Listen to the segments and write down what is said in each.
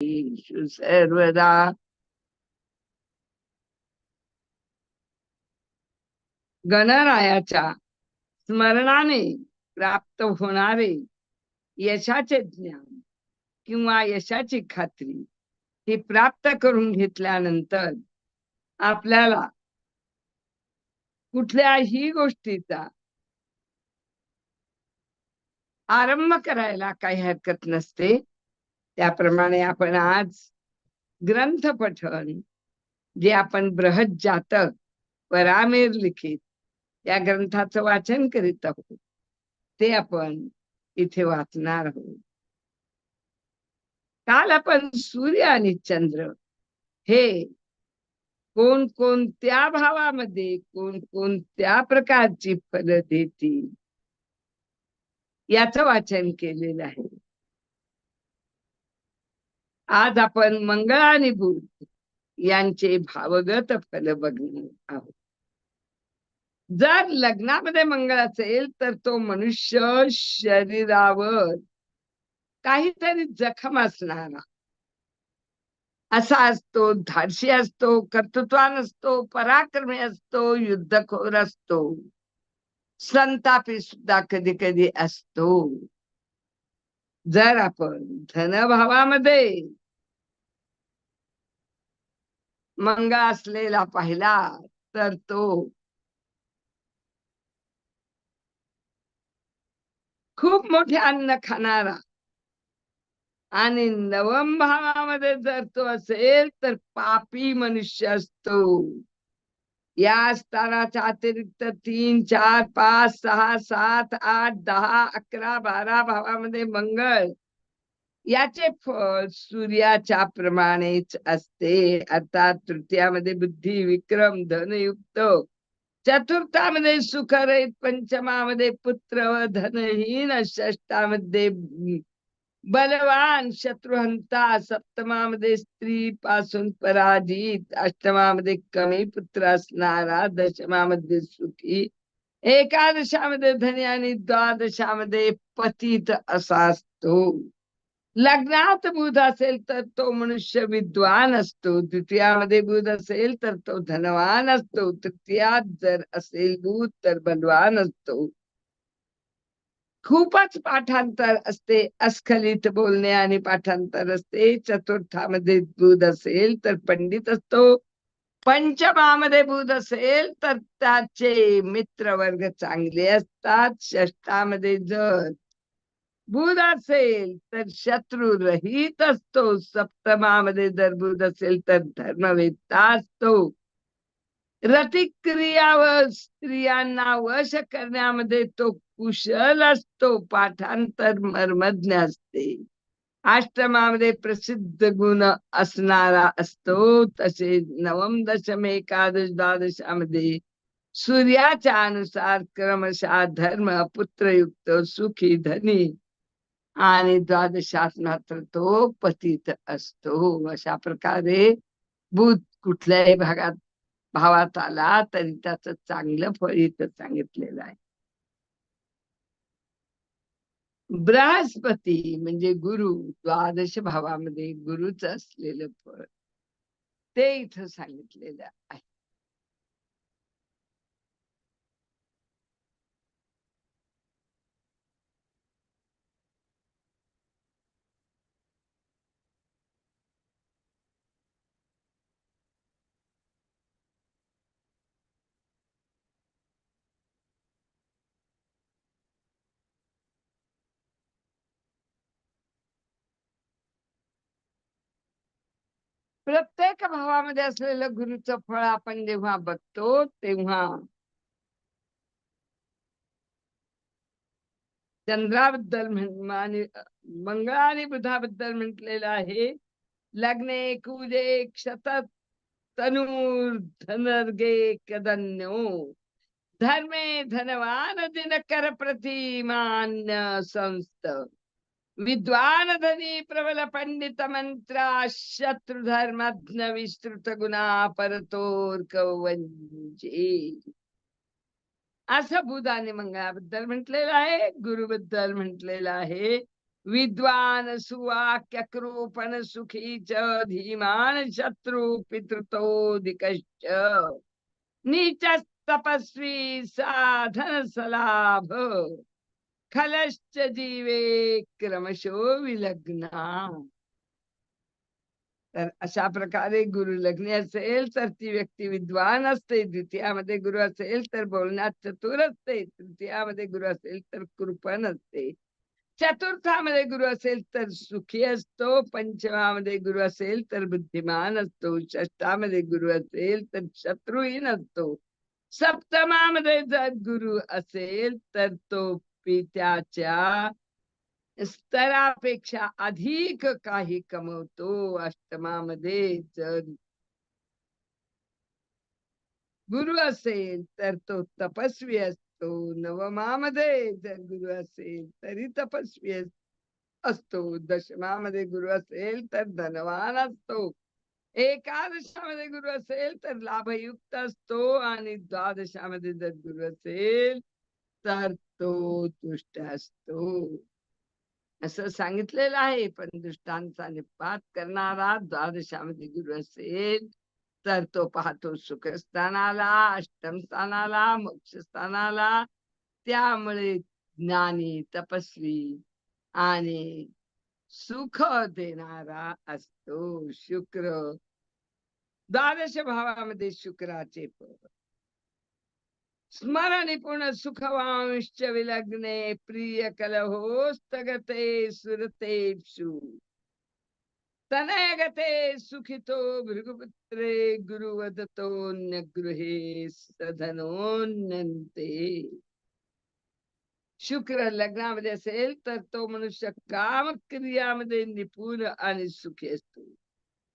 सर्वदा गणरायाच्या स्मरणाने प्राप्त होणारे यशाचे ज्ञान किंवा यशाची खात्री ही प्राप्त करून घेतल्यानंतर आपल्याला कुठल्याही गोष्टीचा आरंभ करायला काही हरकत नसते. त्याप्रमाणे आपण आज ग्रंथ पठण जे आपण बृहत जातक परामेर लिखित या ग्रंथाचं वाचन करीत आहोत. ते आपण इथे वाचणार आहोत. काल आपण सूर्य आणि चंद्र हे कोण कोणत्या भावामध्ये कोण कोणत्या प्रकारची फल देतील? याचं वाचन केलेलं आहे. आज आपण मंगळ आणि बुध यांचे भावगत फल बघणार आहोत. जर लग्नामध्ये मंगळ असेल तर तो मनुष्य शरीरावर काहीतरी जखम असणारा. असा असतो धाडशी असतो कर्तृत्वान असतो पराक्रमी असतो युद्धखोर असतो संतापी सुद्धा कधी कधी असतो. जर आपण धनभावामध्ये मंग असलेला पाहिला तर तो खूप मोठे अन्न खाणारा. आणि नवम भावामध्ये जर तो असेल तर पापी मनुष्य असतो. या स्तराच्या अतिरिक्त तीन चार पाच सहा सात आठ दहा अकरा बारा भावामध्ये मंगळ. याचे फळ सूर्याच्या प्रमाणेच असते. अर्थात तृतीयामध्ये बुद्धी विक्रम धनयुक्त. चतुर्थामध्ये सुखरहित पंचमामध्ये पुत्र व धनहीन षष्टामध्ये बलवान शत्रुहंता सप्तमामध्ये स्त्री पासून पराजित. अष्टमामध्ये कमी पुत्र असणारा. दशमामध्ये सुखी. एकादशामध्ये धनी आणि द्वादशामध्ये पतित असा असतो. लग्नात बुध असेल तर तो मनुष्य विद्वान असतो. द्वितीयामध्ये बुध असेल तर तो धनवान असतो. तृतीयात जर असेल बुध तर बलवान असतो. खूपच पाठांतर असते अस्खलित बोलणे आणि पाठांतर असते. चतुर्थामध्ये बुध असेल तर पंडित असतो. पंचमामध्ये बुध असेल तर त्याचे मित्र वर्ग चांगले असतात. षष्टामध्ये जर बुध असेल तर शत्रू रहित असतो. सप्तमामध्ये जर बुध असेल तर धर्मवेत्ता असतो. रतिक्रिया व स्त्रियांना वश करण्यामध्ये तो कुशल असतो. पाठांतर मर्मज्ञ असते. आश्रमामध्ये प्रसिद्ध गुण असणारा असतो. तसे नवम दशम एकादश द्वादशामध्ये सूर्याच्या अनुसार क्रमशः धर्म पुत्रयुक्त सुखी धनी आणि द्वादशात मात्र तो पतित असतो. अशा प्रकारे बुध कुठल्याही भागात भावात आला तरी त्याच चांगलं फळ इथं सांगितलेलं आहे. बृहस्पती म्हणजे गुरु द्वादश भावामध्ये गुरुच असलेलं फळ. ते इथं सांगितलेलं आहे. प्रत्येक भावामध्ये असलेलं गुरुचं फळ आपण जेव्हा बघतो तेव्हा चंद्राबद्दल म्हण आणि मंगळ आणि बुधाबद्दल म्हटलेलं आहे लग्ने कुजे क्षतत तनूर धनर्गे कदन्यो धर्मे धनवान दिनकर प्रतिमान्य संस्थ। विद्वान धनी प्रबल पंडित मंत्रा शत्रु विस्तृत गुणा परतोर कवंजे असं बुधाने मंगळाबद्दल म्हटलेलं आहे गुरुबद्दल म्हटलेलं आहे. विद्वान सुवाक्य कृपण सुखी च धीमान शत्रु पितृतोदिकश्च नीच तपस्वी साधन सलाभ। खलश्च जीवे क्रमशो विलग्ना तर अशा प्रकारे गुरु लग्नी असेल तर ती व्यक्ती विद्वान असते. द्वितीयामध्ये गुरु असेल तर बोलण्यात चतुर असते. तृतीयामध्ये गुरु असेल तर कृपण असते. चतुर्थामध्ये गुरु असेल तर सुखी असतो. पंचमामध्ये गुरु असेल तर बुद्धिमान असतो. षष्टामध्ये गुरु असेल तर शत्रुहीन असतो. सप्तमामध्ये जर गुरु असेल तर तो पित्याच्या स्तरापेक्षा अधिक काही कमवतो अष्टमामध्ये जर. गुरु असेल तर तो तपस्वी असतो. नवमामध्ये जर गुरु असेल तरी तपस्वी असतो. दशमामध्ये गुरु असेल तर धनवान असतो. एकादशामध्ये गुरु असेल तर लाभयुक्त असतो. आणि द्वादशामध्ये जर गुरु असेल तर असतो दुष्ट असतो. असं सांगितलेलं आहे पण दुष्टांचा निपात करणारा द्वादशामध्ये गुरु असेल तर तो पाहतो सुखस्थानाला अष्टम स्थानाला मोक्ष स्थानाला. त्यामुळे ज्ञानी तपस्वी आणि सुख देणारा असतो शुक्र. द्वादश भावामध्ये शुक्राचे पद. स्मरण सुखवांश्च विलग्ने प्रिय कलहोस्तगते सुरतेषु तनयगते सुखितो भृगुपुत्रे गुरुवदतोन्यगृहे सधनोन्यन्ते शुक्र लग्नामध्ये असेल तर तो मनुष्य काम क्रियामध्ये निपुण आणि सुखी असतो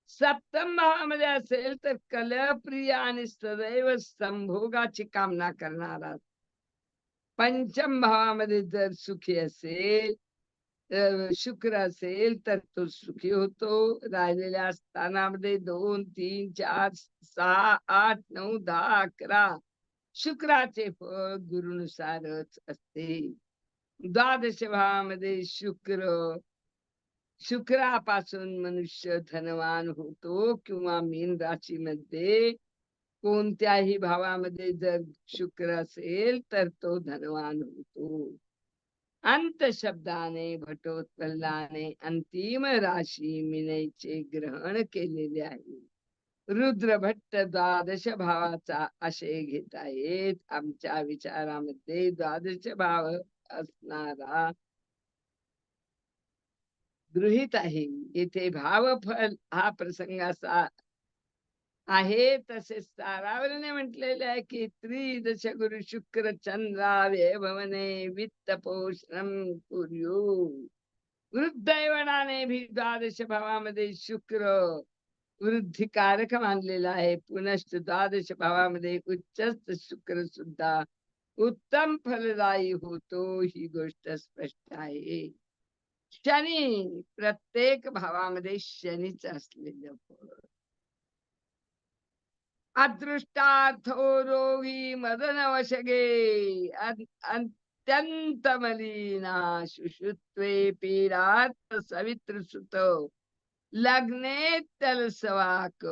सप्तम भावामध्ये असेल तर कलप्रिय आणि सदैव संभोगाची कामना करणारा. पंचम भावामध्ये जर सुखी असेल शुक्र असेल तर तो सुखी होतो. राहिलेल्या स्थानामध्ये दोन तीन चार सहा आठ नऊ दहा अकरा शुक्राचे फळ गुरुनुसारच असते. द्वादश भावामध्ये शुक्र शुक्रापासून मनुष्य धनवान होतो किंवा मीन राशीमध्ये. कोणत्याही भावामध्ये जर शुक्र असेल तर तो धनवान होतो. अंत शब्दाने भटोत्पल्लाने अंतिम राशी मिनेचे ग्रहण केलेले आहे. रुद्र भट्ट द्वादश भावाचा आशय घेत आहेत. आमच्या विचारामध्ये द्वादश भाव असणारा गृहित आहे. येथे भावफल हा प्रसंग असा आहे. तसेच तारावरने म्हटलेले आहे की त्रिदश गुरु शुक्र चंद्रावे भवने वित्त पोषण कुर्यू. वृद्धैवनाने भी द्वादश भावामध्ये शुक्र वृद्धिकारक मानलेला आहे. पुनश्च द्वादश भावामध्ये उच्चस्त शुक्र सुद्धा उत्तम फलदायी होतो ही गोष्ट स्पष्ट आहे. शनी प्रत्येक भावामध्ये शनीच असलेलं फळ. अदृष्टार्थो रोगी मदन वशगे. अत्यंत मलिना शुशुत्वे पीडात सवित्र सुत. लग्ने तलसवाक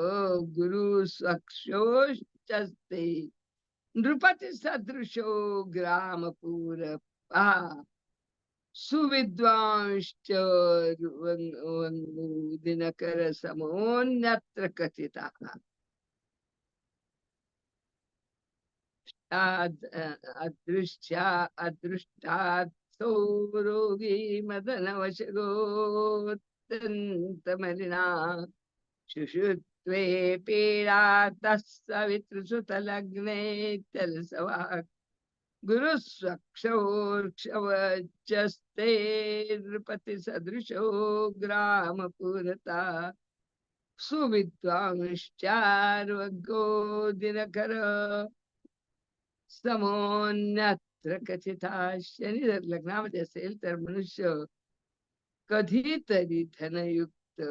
गुरु स्वक्षोस्ते नृपति सदृशो ग्रामपूर पहा. सुविद्वांश्च दिनकर समोन्यत्र कथिता। अदृश्या अदृष्टात्सो रोगी मदनवशगोत्यन्तमलिना शुशुत्वे पीडा सवितृसुतलग्ने तलसवाक् गुरुस्वक्षोर्क्षवचस्ते नृपति सदृशो ग्रामपुरता। सुविद्वांश्चार्वगो दिनकर। समोन्यत्र कथिता शनी जर लग्नामध्ये असेल तर मनुष्य। कधीतरी धनयुक्त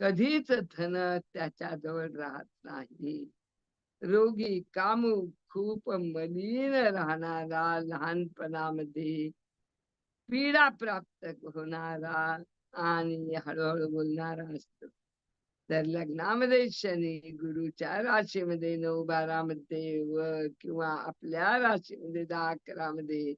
कधीच धन त्याच्याजवळ राहत नाही। रोगी कामू खूप मलिन राहणारा लहानपणामध्ये पीडा प्राप्त होणारा आणि हळूहळू बोलणारा असतो. तर लग्नामध्ये शनी गुरुच्या राशीमध्ये नऊ बारा मध्ये व किंवा आपल्या राशीमध्ये दहा अकरा मध्ये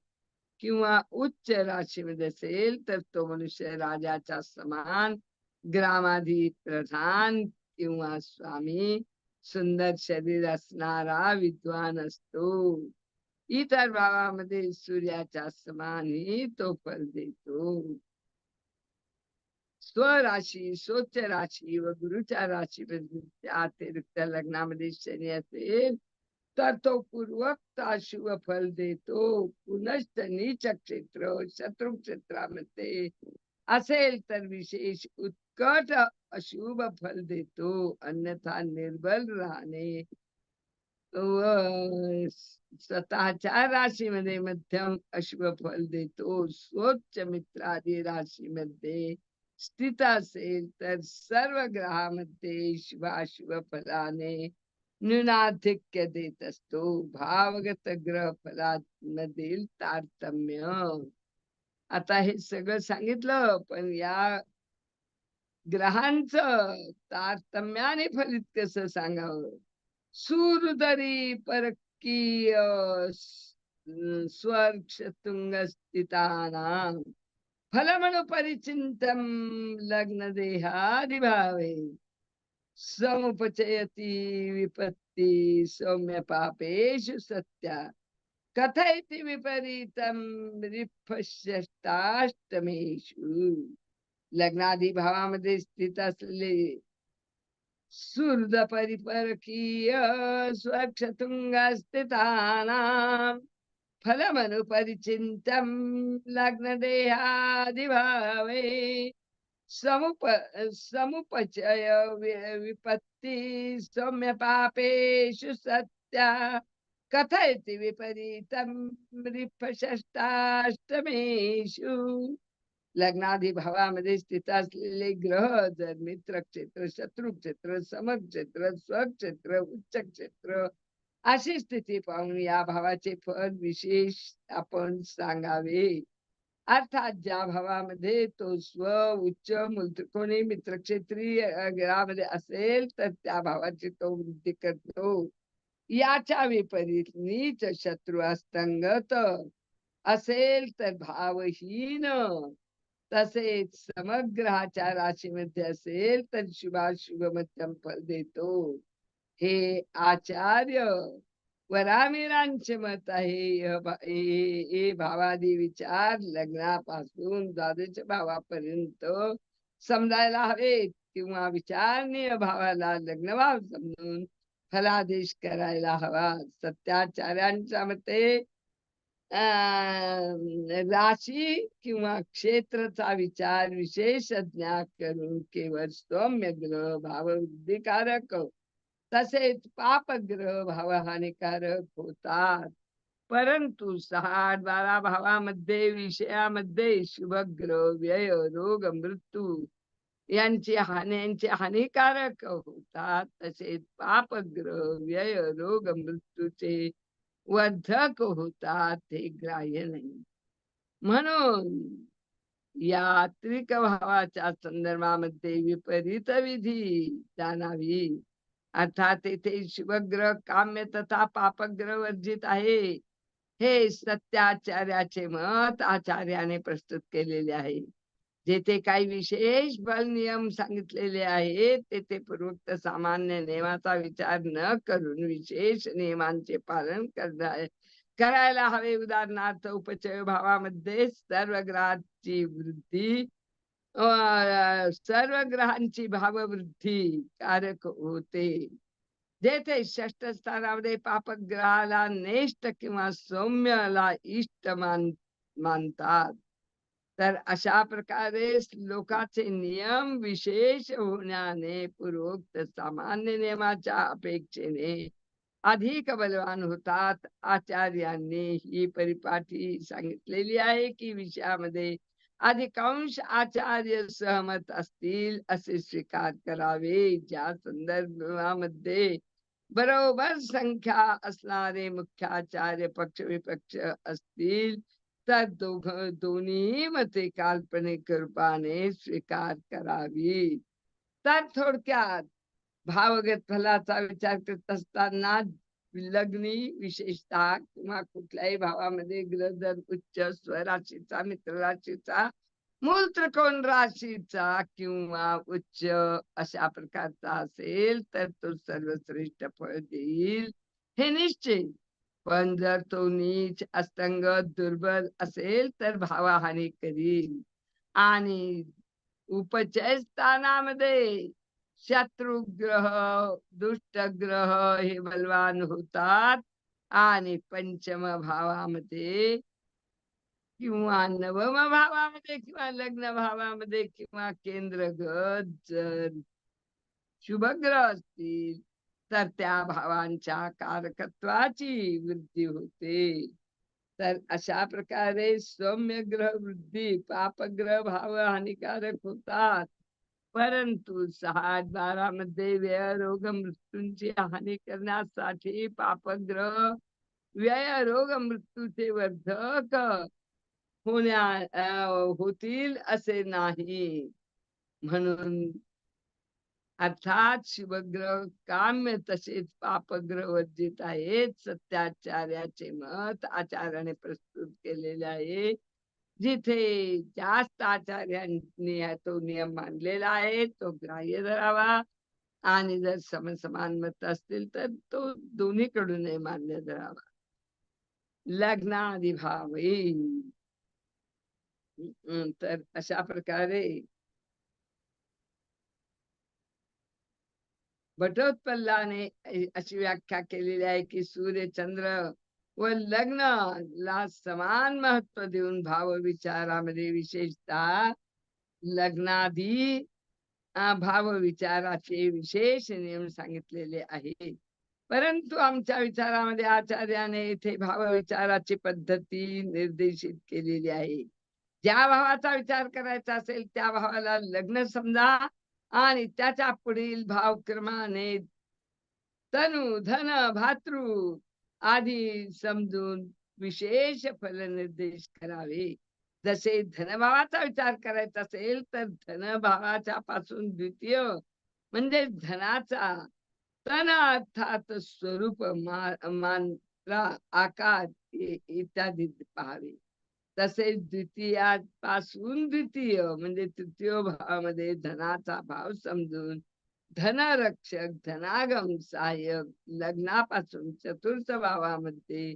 किंवा उच्च राशीमध्ये असेल तर तो मनुष्य राजाच्या समान ग्रामाधी प्रधान किंवा स्वामी सुंदर शरीर असणारा विद्वान असतो. इतर भावामध्ये सूर्याच्या समानही तो फल देतो. स्वराशी स्वच्छ राशी व गुरुच्या राशी म्हणजे अतिरिक्त लग्नामध्ये शनी असेल तर तो पूर्वक शुभ फल देतो. पुनश्च नीच क्षेत्र शत्रू क्षेत्रामध्ये असेल तर विशेष उत्कट अशुभ फल देतो अन्यथा निर्बल राहणे. व स्वतःच्या राशीमध्ये मध्यम अशुभ फल देतो. स्वच्छ मित्रादी राशीमध्ये स्थित असेल तर सर्व ग्रहामध्ये शुभाशुभ फलाने न्यूनाधिक्य देत असतो. भावगत ग्रह फलामधील तारतम्य. आता हे सगळं सांगितलं पण या ग्रहांचं तारतम्याने फलित कस सांगावं. सूरदरी परकीय स्वर्क्षतुंग स्थितानां लग्न देहादिभावे समुपचयति विपत्ती सौम्य पापेषु सत्या कथयति विपरीतं रिफश्यष्टाष्टमेषु लग्नादी भावामध्ये स्थित असलेले सुहृद परिपरकीय स्वक्षतुंग स्थितानां फलमनुपरिचिन्तं लग्नदेहादिभावे समुप समुपचय विपत्ती सौम्य पापेषु सत्या कथयति विपरीतं रिफषष्टाष्टमेषु लग्नाधी भावामध्ये स्थित असलेले ग्रह जर मित्र क्षेत्र शत्रू क्षेत्र समक्षेत्र स्वक्षेत्र उच्च क्षेत्र अशी स्थिती पाहून या भावाचे फल विशेष आपण सांगावे. अर्थात ज्या भावामध्ये तो स्व उच्च मूलत्रिकोणी मित्रक्षेत्रीय ग्रहामध्ये असेल तर त्या भावाची तो वृद्धी करतो. याच्या विपरीत नीच शत्रू अस्तंगत असेल तर भावहीन. तसेच समग्रहाच्या राशीमध्ये असेल तर शुभाशुभ मध्यम फल देतो. हे आचार्य वरामीरांचे मत आहे. हे भावादी विचार लग्नापासून द्वादश भावापर्यंत समजायला हवेत किंवा विचारणीय भावाला लग्नभाव समजून फलादेश करायला हवा. सत्याचार्यांच्या मते राशी किंवा क्षेत्रचा विचार विशेष ज्ञात करून केवळ सौम्य ग्रह भाववृद्धिकारक तसेच पापग्रह भावहानिकारक होतात. परंतु सहा बारा भावामध्ये विषयामध्ये शुभग्रह व्यय रोग मृत्यू यांची हान्यांचे हानिकारक होतात. तसेच पापग्रह व्यय रोग मृत्यूचे वर्धक होतात हे ग्राह्य नाही. म्हणून यात्रिक भावाच्या संदर्भामध्ये विपरीत विधी जाणावी. अर्थात येथे शिवग्रह काम्य तथा पापग्रह वर्जित आहे. हे सत्याचार्याचे मत आचार्याने प्रस्तुत केलेले आहे. जेथे काही विशेष बल नियम सांगितलेले आहेत तेथे पूर्वक्त सामान्य नियमाचा विचार न करून विशेष नियमांचे पालन करणार करायला हवे. उदाहरणार्थ उपचय भावामध्ये सर्व ग्रहाची वृद्धी सर्व ग्रहांची भाववृद्धी कारक होते. जेथे षष्ट स्थानामध्ये पापग्रहाला नेष्ट किंवा सौम्यला इष्ट मान मानतात. तर अशा प्रकारे लोकाचे नियम विशेष होण्याने पूर्वोक्त सामान्य नियमाच्या अपेक्षेने अधिक बलवान होतात. आचार्यांनी ही परिपाठी सांगितलेली आहे की विषयामध्ये अधिकांश आचार्य सहमत असतील असे स्वीकार करावे. ज्या संदर्भामध्ये बरोबर संख्या असणारे मुख्याचार्य पक्ष विपक्ष असतील तर दोघ दोन्ही मते काल्पनिक रूपाने स्वीकार करावी तर थोडक्यात भावगत फलाचा विचार करत असताना लग्नी विशेषतः किंवा कुठल्याही भावामध्ये ग्रह उच्च स्वराशीचा मित्र राशीचा मूल त्रिकोण राशीचा किंवा उच्च अशा प्रकारचा असेल तर तो सर्वश्रेष्ठ फळ देईल हे निश्चित. पण जर तो नीच अस्तंगत दुर्बल असेल तर भावाहानी करील आणि उपचय स्थानामध्ये शत्रुग्रह दुष्टग्रह हे बलवान होतात. आणि पंचम भावामध्ये किंवा नवम भावामध्ये किंवा लग्न भावामध्ये किंवा केंद्रगत जर शुभग्रह असतील तर त्या भावांच्या कारकत्वाची वृद्धी होते. तर अशा प्रकारे सौम्य ग्रह वृद्धी पापग्रह भाव हानिकारक होतात. परंतु सहा बारा मध्ये व्यय रोग मृत्यूंची हानी करण्यासाठी पापग्रह व्यय रोग मृत्यूचे वर्धक होण्या होतील असे नाही. म्हणून अर्थात शिवग्रह काम्य तसेच पापग्रह वर्जित आहेत. सत्याचार्याचे मत आचार्याने प्रस्तुत केलेले आहे. जिथे जास्त आचार्यांनी तो नियम मानलेला आहे तो ग्राह्य धरावा. आणि जर समसमान मत असतील तर तो दोन्हीकडूनही मान्य धरावा. लग्नाधिभावी तर अशा प्रकारे भटोत्पल्लाने अशी व्याख्या केलेली आहे की सूर्य चंद्र व लग्न ला समान महत्त्व देऊन भाव विचारामध्ये विशेषतः लग्नाधी भाव विचाराचे विशेष नियम सांगितलेले आहे परंतु आमच्या विचारामध्ये आचार्याने इथे भाव विचाराची पद्धती निर्देशित केलेली आहे. ज्या भावाचा विचार करायचा असेल त्या भावाला लग्न समजा आणि त्याच्या पुढील भावक्रमाने तनु धन भातृ आधी समजून विशेष फल निर्देश करावे. जसे धनभावाचा विचार करायचा असेल तर धनभावाच्या पासून द्वितीय म्हणजे धनाचा. तन अर्थात स्वरूप मा मानला आकार इत्यादी पाहावे. तसेच द्वितीयापासून द्वितीय म्हणजे तृतीय भावामध्ये धनाचा भाव समजून धनरक्षक धनागम सहाय्यक लग्नापासून चतुर्थ भावामध्ये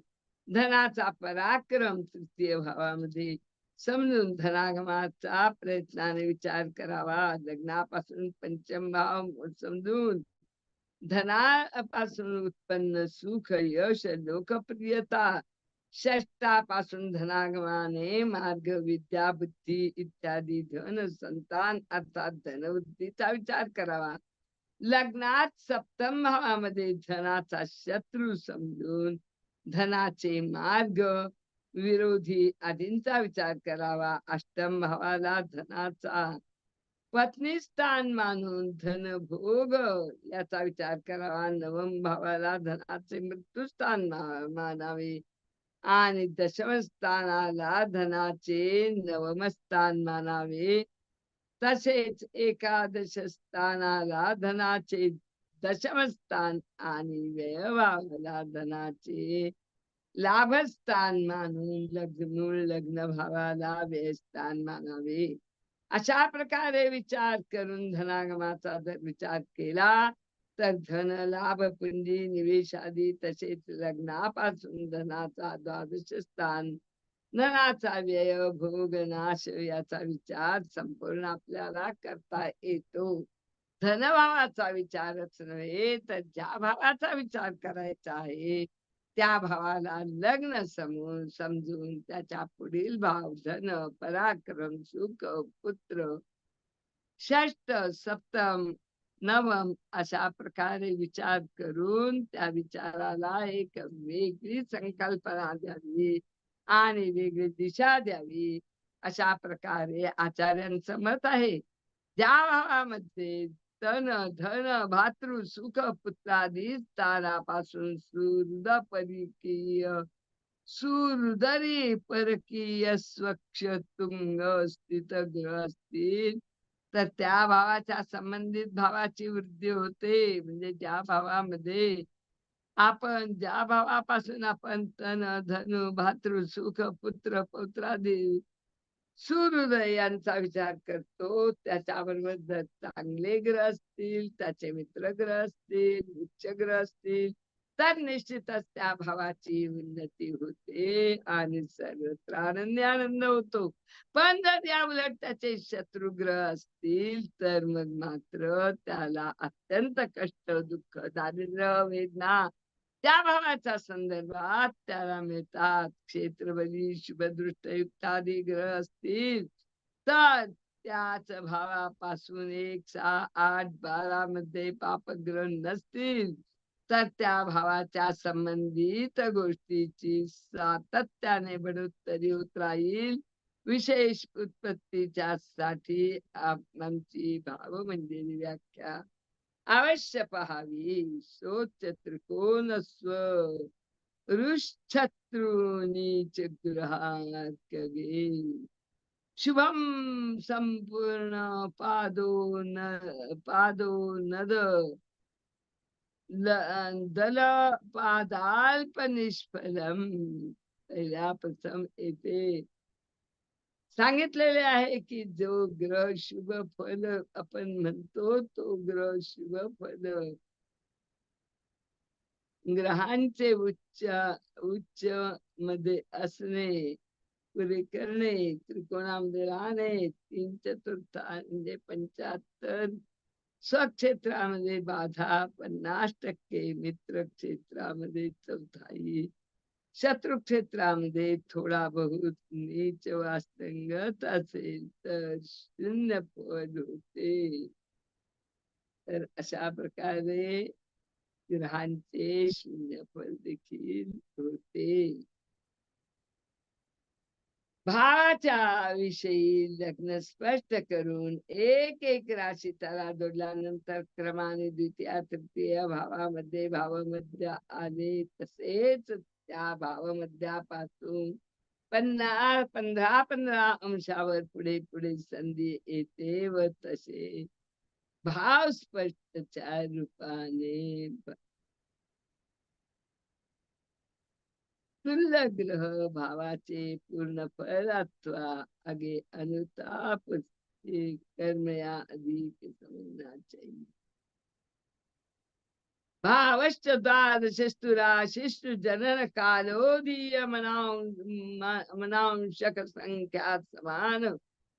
धनाचा पराक्रम तृतीय भावामध्ये समजून धनागमाचा प्रयत्नाने विचार करावा. लग्नापासून पंचम भाव समजून धनापासून उत्पन्न सुख यश लोकप्रियता षष्टापासून धनागमाने मार्ग विद्या बुद्धी इत्यादी धन संतान अर्थात धनवृद्धीचा विचार करावा. लग्नात सप्तम भावामध्ये धनाचा शत्रू समजून धनाचे मार्ग विरोधी आदींचा विचार करावा. अष्टम भावाला धनाचा पत्नी स्थान मानून धन भोग याचा विचार करावा. नवम भावाला धनाचे मृत्यू स्थान मानावे. आणि दशमस्थानाला धनाचे नवम स्थान मानावे तसेच एकादश स्थानाला धनाचे दशम स्थान आणि व्ययभावाला धनाचे लाभस्थान मानून लग्न लग्न भावाला व्ययस्थान मानावे. अशा प्रकारे विचार करून धनागमाचा जर विचार केला तर धन लाभ पुंजी निवेशादी तसेच लग्नापासून धनाचा द्वादश स्थान. धनाचा व्यय भोग नाश याचा विचार संपूर्ण आपल्याला करता येतो. धनभावाचा विचारच नव्हे तर ज्या भावाचा विचार करायचा आहे त्या भावाला लग्न समून समजून त्याच्या पुढील भाव धन पराक्रम सुख पुत्र षष्ट सप्तम नवम अशा प्रकारे विचार करून त्या विचाराला एक वेगळी संकल्पना द्यावी आणि वेगळी दिशा द्यावी. अशा प्रकारे आचार्यांचं मत आहे. ज्या भावामध्ये तन धन भातृ सुख पुत्रादी तारापासून सुहृद परिकीय सुहृदरी परकीय स्वच्छ तुंग स्थित ग्रह असतील तर त्या भावाच्या संबंधित भावाची वृद्धी होते. म्हणजे ज्या भावामध्ये आपण ज्या भावापासून आपण तन धनु भातृ सुख पुत्र पौत्रादी सूर्योदय यांचा विचार करतो त्याच्याबरोबर जर चांगले ग्रह असतील त्याचे मित्र ग्रह असतील उच्च ग्रह असतील तर निश्चितच त्या भावाची उन्नती होते आणि सर्वत्र आनंदी आनंद होतो. पण जर या उलट त्याचे शत्रुग्रह असतील तर मग मात्र त्याला अत्यंत कष्ट दुःख दारिद्र्य वेदना त्या भावाच्या संदर्भात त्याला मिळतात. क्षेत्रबली शुभदृष्ट युक्तादी ग्रह असतील तर त्याच भावापासून एक सहा आठ बारा मध्ये पापग्रह नसतील. तर त्या भावाच्या संबंधित गोष्टीची सातत्याने बढोत्तरी होत राहील. विशेष उत्पत्तीच्या साठी आमची भाव म्हणजे व्याख्या अवश्य पहावी. सोच त्रिकोण स्व ऋषत्रुनीच गृहागे शुभम संपूर्ण पादो न पादो नद. दल प्रथम येते सांगितलेले आहे की जो ग्रह शुभ फल आपण म्हणतो तो ग्रह शुभ फल ग्रहांचे उच्च उच्च मध्ये असणे पुरे करणे त्रिकोणामध्ये राहणे तीन चतुर्थ म्हणजे पंच्याहत्तर स्वक्षेत्रामध्ये बाधा पन्नास टक्के मित्र क्षेत्रामध्ये चौथाई. शत्रु क्षेत्रामध्ये थोडा बहुत नीच वास्तंगत असेल तर शून्य पद होते. तर अशा प्रकारे ग्रहांचे शून्य पद देखील होते. भावाच्या विषयी लग्न स्पष्ट करून एक एक राशी त्याला जोडल्यानंतर क्रमाने द्वितीय तृतीय भावामध्ये भावमध्य आले. तसेच त्या भावमध्यापासून पन्ना पंधरा पंधरा अंशावर पुढे पुढे संधी येते व तसे भाव स्पष्टच्या रूपाने तुल्य भावाचे पूर्ण फळत्वा अगे अनुताप कर्मया अधिक समजण्याचे भावश्च द्वादशस्तुरा शिष्टु जनन कालोदीय मनांशक संख्यात समान।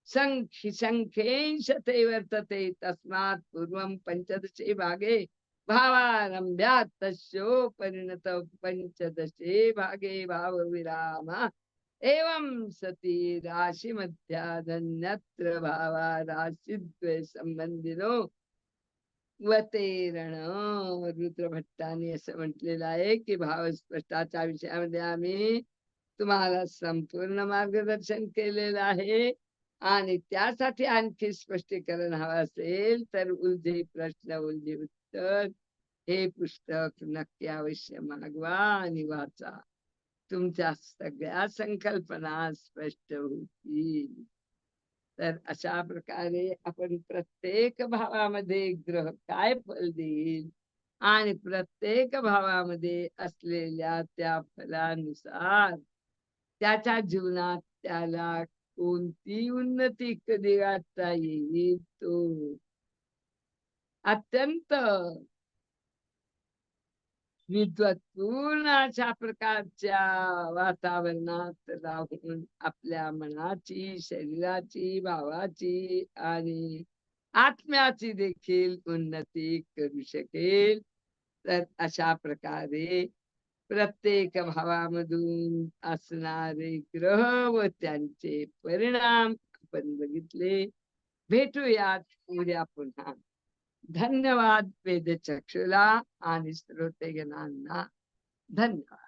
संख्य संख्येंशते वर्तते। तस्मात् पूर्वं पंचदशे भागे भावारंभ्यात परिणत पंचदशे भागे भाव विराम एवं सती राशि मध्याधन्यत्र भावा राशिद्वे संबंधिनो वतेरण। रुद्रभट्टाने असं म्हटलेलं आहे की भाव स्पष्टाच्या विषयामध्ये आम्ही तुम्हाला संपूर्ण मार्गदर्शन केलेलं आहे आणि त्यासाठी आणखी स्पष्टीकरण हवं असेल तर उलझे प्रश्न उलझे तर हे पुस्तक नक्की अवश्य मागवा आणि वाचा. तुमच्या सगळ्या संकल्पना स्पष्ट होतील. तर अशा प्रकारे आपण प्रत्येक भावामध्ये ग्रह काय फल देईल आणि प्रत्येक भावामध्ये असलेल्या त्या फलानुसार त्याच्या जीवनात त्याला कोणती उन्नती कधी गाठता येईल तो अत्यंत विद्वत्पूर्ण अशा प्रकारच्या वातावरणात राहून आपल्या मनाची शरीराची भावाची आणि आत्म्याची देखील उन्नती करू शकेल. तर अशा प्रकारे प्रत्येक भावामधून असणारे ग्रह व त्यांचे परिणाम आपण बघितले. भेटूयात उद्या पुन्हा. धन्यवाद वेदचक्षुला आणि श्रोतेगणांना धन्यवाद